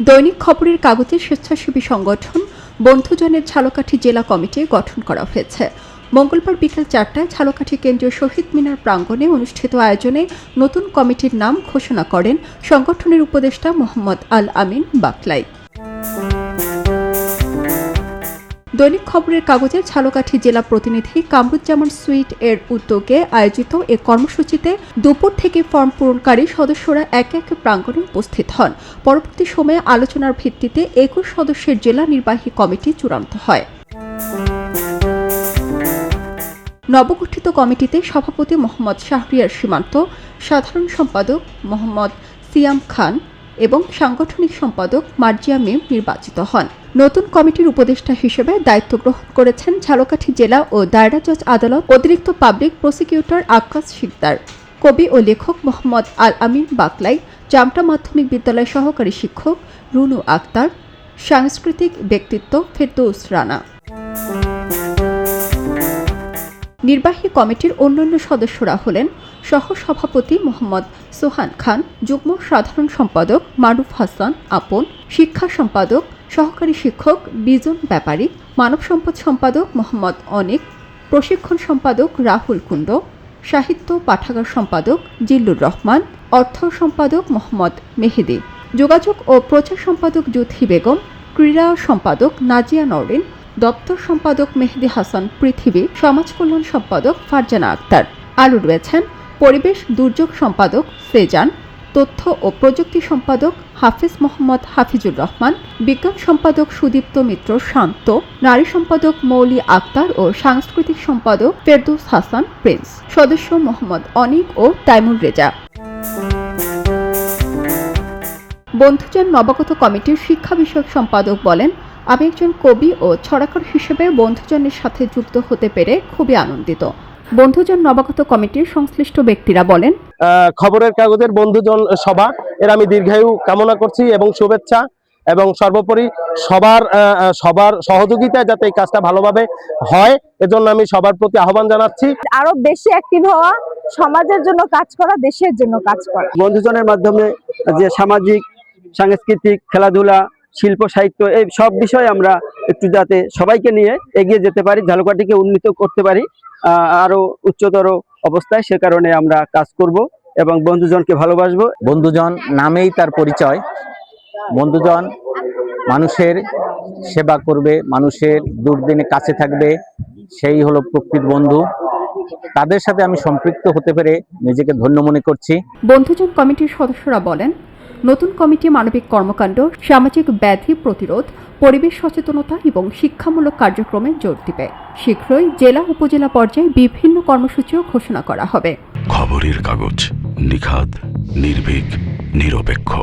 দৈনিক খবরের কাগজের স্বেচ্ছাসেবী সংগঠন বন্ধুজনের ঝালকাঠি জেলা কমিটি গঠন করা হয়েছে। মঙ্গলবার বিকেল চারটায় ঝালকাঠি কেন্দ্রীয় শহীদ মিনার প্রাঙ্গণে অনুষ্ঠিত আয়োজনে নতুন কমিটির নাম ঘোষণা করেন সংগঠনের উপদেষ্টা মোহাম্মদ আল আমিন বাকলাই। দৈনিক খবরের কাগজের ঝালকাঠি জেলা প্রতিনিধি কামরুজ্জামান সুইট এর উদ্যোগে আয়োজিত এ কর্মসূচিতে দুপুর থেকে ফর্ম পূরণকারী সদস্যরা একে একে প্রাঙ্গণে উপস্থিত হন। পরবর্তী সময়ে আলোচনার ভিত্তিতে একুশ সদস্যের জেলা নির্বাহী কমিটি চূড়ান্ত হয়। নবগঠিত কমিটিতে সভাপতি মোহাম্মদ শাহরিয়ার সীমান্ত, সাধারণ সম্পাদক মোহাম্মদ সিয়াম খান এবং সাংগঠনিক সম্পাদক মার্জিয়া মিম নির্বাচিত হন। নতুন কমিটির উপদেষ্টা হিসেবে দায়িত্ব গ্রহণ করেছেন ঝালকাঠি জেলা ও দায়রা জজ আদালত, অতিরিক্ত পাবলিক প্রসিকিউটর আক্কাস শিকদার, কবি ও লেখক মোহাম্মদ আল আমিন বাকলাই, জামটা মাধ্যমিক বিদ্যালয় সহকারী শিক্ষক রুনু আক্তার, সাংস্কৃতিক ব্যক্তিত্ব ফেরদৌস রানা। নির্বাহী কমিটির অন্যান্য সদস্যরা হলেন সহসভাপতি মোহাম্মদ সোহান খান, যুগ্ম সাধারণ সম্পাদক মারুফ হাসান আপন, শিক্ষা সম্পাদক সহকারী শিক্ষক, বিজন ব্যাপারী, মানব সম্পদ সম্পাদক মোহাম্মদ অনিক, প্রশিক্ষণ সম্পাদক রাহুল কুণ্ড, সাহিত্য পাঠাগার সম্পাদক জিল্লুর রহমান, অর্থ সম্পাদক মোহাম্মদ মেহেদি, যোগাযোগ ও প্রচার সম্পাদক জুথি বেগম, ক্রীড়া সম্পাদক নাজিয়া নরিন, দপ্তর সম্পাদক মেহেদি হাসান, পৃথিবী সমাজ কল্যাণ সম্পাদক ফারজানা আক্তার। আলু রয়েছেন পরিবেশ দুর্যোগ সম্পাদক সেজান তথ্য ও প্রযুক্তি সম্পাদক হাফিজ মোহাম্মদ হাফিজুর রহমান, বিজ্ঞান সম্পাদক সুদীপ্ত মিত্র শান্ত, নারী সম্পাদক মৌলি আক্তার ও সাংস্কৃতিক সম্পাদক ফেরদৌস হাসান প্রিন্স। সদস্য মোহাম্মদ অনিক ও তাইমুর রেজা। বন্ধুজন নবাগত কমিটির শিক্ষা বিষয়ক সম্পাদক বলেন, আমি একজন কবি ও ছড়াকর হিসেবে বন্ধুজনের সাথে যুক্ত হতে পেরে খুবই আনন্দিত। বন্ধুজন নবাগত কমিটির সংশ্লিষ্ট ব্যক্তিরা বলেন আহ, খবরের কাগজের বন্ধুজন সভা এর আমি দীর্ঘায়ু কামনা করছি এবং শুভেচ্ছা এবং সর্বোপরি সবার সবার সহযোগিতায় যাতে এই কাজটা ভালোভাবে হয় এজন্য আমি সবার প্রতি আহ্বান জানাচ্ছি। আরও বেশি অ্যাক্টিভ হওয়া সমাজের জন্য কাজ করা দেশের জন্য কাজ করা। বন্ধুজনের মাধ্যমে যে সামাজিক সাংস্কৃতিক খেলাধুলা শিল্প সাহিত্য এই সব বিষয়ে আমরা একটু যাতে সবাইকে নিয়ে এগিয়ে যেতে পারি ঝালকাঠিকে উন্নীত করতে পারি। আরও উচ্চতর অবস্থায় সে কারণে আমরা কাজ করব এবং বন্ধুজনকে ভালোবাসবো। বন্ধুজন নামেই তার পরিচয়। বন্ধুজন মানুষের সেবা করবে মানুষের দুর্দিনে কাছে থাকবে সেই হলো প্রকৃত বন্ধু। তাদের সাথে আমি সম্পৃক্ত হতে পেরে নিজেকে ধন্য মনে করছি। বন্ধুজন কমিটির সদস্যরা বলেন নতুন কমিটি মানবিক কর্মকাণ্ড, সামাজিক ব্যাধি প্রতিরোধ, পরিবেশ সচেতনতা এবং শিক্ষামূলক কার্যক্রমে জোর দিবে। শীঘ্রই জেলা উপজেলা পর্যায়ে বিভিন্ন কর্মসূচিও ঘোষণা করা হবে। খবরের কাগজ নিখাদ, নির্ভীক, নিরপেক্ষ।